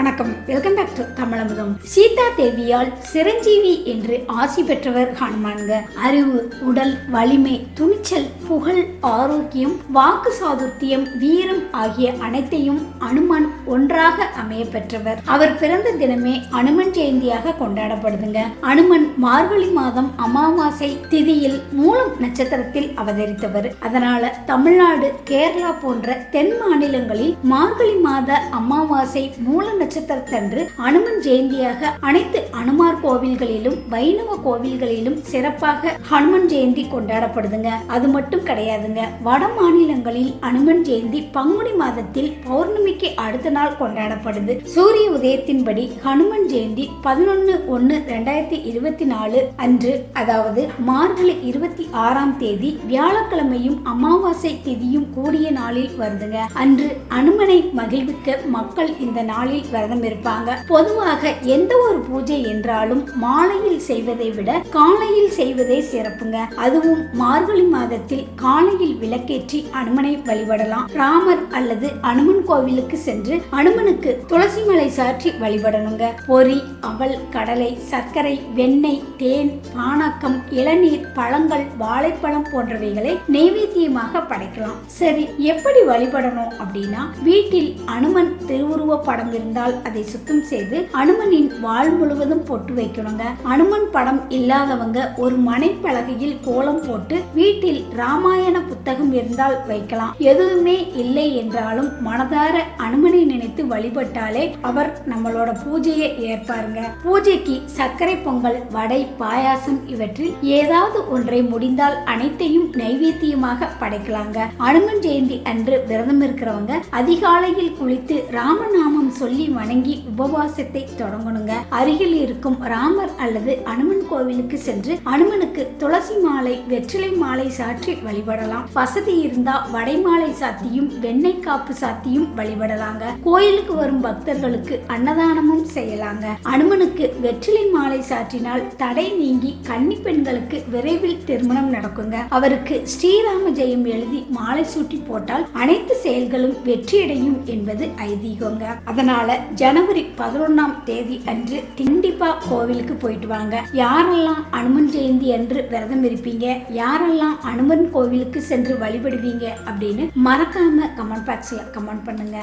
வணக்கம். Welcome back to Tamizhamudham. Seetha தேவியால் சிரஞ்சீவி என்று ஆசி பெற்றவர் ஹனுமான்க அறிவு உடல் வலிமை துணிச்சல் புகழ் ஆரோக்கியம் வாக்கு சாதுர்த்தியம் வீரம் ஆகிய அனைத்தையும் அனுமன் ஒன்றாக அமைய பெற்றவர். அவர் பிறந்த தினமே அனுமன் ஜெயந்தியாக கொண்டாடப்படுதுங்க. அனுமன் மார்கழி மாதம் அமாவாசை திதியில் மூலம் நட்சத்திரத்தில் அவதரித்தவர். அதனால தமிழ்நாடு கேரளா போன்ற தென் மாநிலங்களில் மார்கழி மாத அமாவாசை மூல நட்சத்திரத்தன்று அனுமன் ஜெயந்தியாக அனைத்து அனுமார் கோவில்களிலும் வைணவ கோவில்களிலும் சிறப்பாக ஹனுமன் ஜெயந்தி கொண்டாடப்படுதுங்க. அது மட்டும் கிடையாதுங்க. வட மாநிலங்களில் அனுமன் ஜெயந்தி பங்குனி மாதத்தில் பௌர்ணமிக்கு அடுத்த நாள் கொண்டாடப்படுது. சூரிய உதயத்தின்படி ஹனுமன் ஜெயந்தி பதினொன்னு ஒன்னு ரெண்டாயிரத்தி இருபத்தி நாலு அன்று அதாவது மார்கழி இருபத்தி ஆறாம் தேதி வியாழக்கிழமையும் அமாவாசை திதியும் கூடிய நாளில் வருதுங்க. அன்று அனுமனை மகிழ்விக்க மக்கள் இந்த நாளில் விரதம் இருப்பாங்க. பொதுவாக எந்த ஒரு பூஜை என்றாலும் மாலையில் செய்வதை விட காலையில் செய்வதே சிறப்புங்க. அதுவும் மார்கழி மாதத்தில் காலையில் விளக்கேற்றி அனுமனை வழிபடலாம். ராமர் அல்லது அனுமன் கோவிலுக்கு சென்று அனுமனுக்கு துளசி மலை சாற்றி வழிபடணுங்க. பொறி அவல் கடலை சர்க்கரை வெண்ணெய் தேன் பானக்கம் இளநீர் பழங்கள் வாழைப்பழம் போன்றவைகளை நெய்வேத்தியமாக படைக்கலாம். சரி எப்படி வழிபடணும் அப்படின்னா வீட்டில் அனுமன் திருவுருவ படம் இருந்தால் அதை சுத்தம் செய்து அனுமனின் வாழ் முழுவதும் போட்டு வைக்கணுங்க. அனுமன் படம் இல்லாதவங்க ஒரு மனைப்பலகையில் கோலம் போட்டு வீட்டில் ராமாயண புத்தகம் இருந்தால் வைக்கலாம். எதுவுமே இல்லை என்றாலும் மனதார அனுமனை நினைத்து வழிபட்டாலே அவர் நம்மளோட பூஜையை ஏற்பாருங்க. பூஜைக்கு சர்க்கரை பொங்கல் வடை பாயாசம் இவற்றில் ஏதாவது ஒன்றை முடிந்தால் அனைத்தையும் நைவேத்தியமாக படைக்கலாங்க. அனுமன் ஜெயந்தி அன்று விரதம் இருக்கிறவங்க அதிகாலையில் குளித்து ராமநாமம் சொல்லி வணங்கி உபவாசத்தை தொடங்கணுங்க. அருகில் இருக்கும் ராமர் அல்லது அனுமன் கோவிலுக்கு சென்று அனுமனுக்கு துளசி மாலை வெற்றிலை மாலை சாற்றி வழிபடலாம். வசதி இருந்தா வடை மாலை சாத்தியும் வெண்ணெய் காப்பு சாத்தியும் வழிபடலாங்க. கோயிலுக்கு வரும் பக்தர்களுக்கு அன்னதானமும் செய்யலாங்க. அனுமனுக்கு வெற்றிலை மாலை சாற்றினால் தடை நீங்கி கன்னி பெண்களுக்கு விரைவில் திருமணம் நடக்குங்க. அவருக்கு ஸ்ரீராம ஜெயம் எழுதி மாலை சூட்டி போட்டால் அனைத்து செயல்களும் வெற்றியடையும் என்பது ஐதீகங்க. அதனால ஜனவரி பதினொன்னாம் தேதி அன்று கண்டிப்பா கோவிலுக்கு போயிட்டு வாங்க. யாரெல்லாம் அனுமன் ஜெயந்தி அன்று விரதம் இருப்பீங்க யாரெல்லாம் அனுமன் கோவிலுக்கு சென்று வழிபடுவீங்க அப்படின்னு மறக்காம கமெண்ட் பாக்ஸ்ல கமெண்ட் பண்ணுங்க.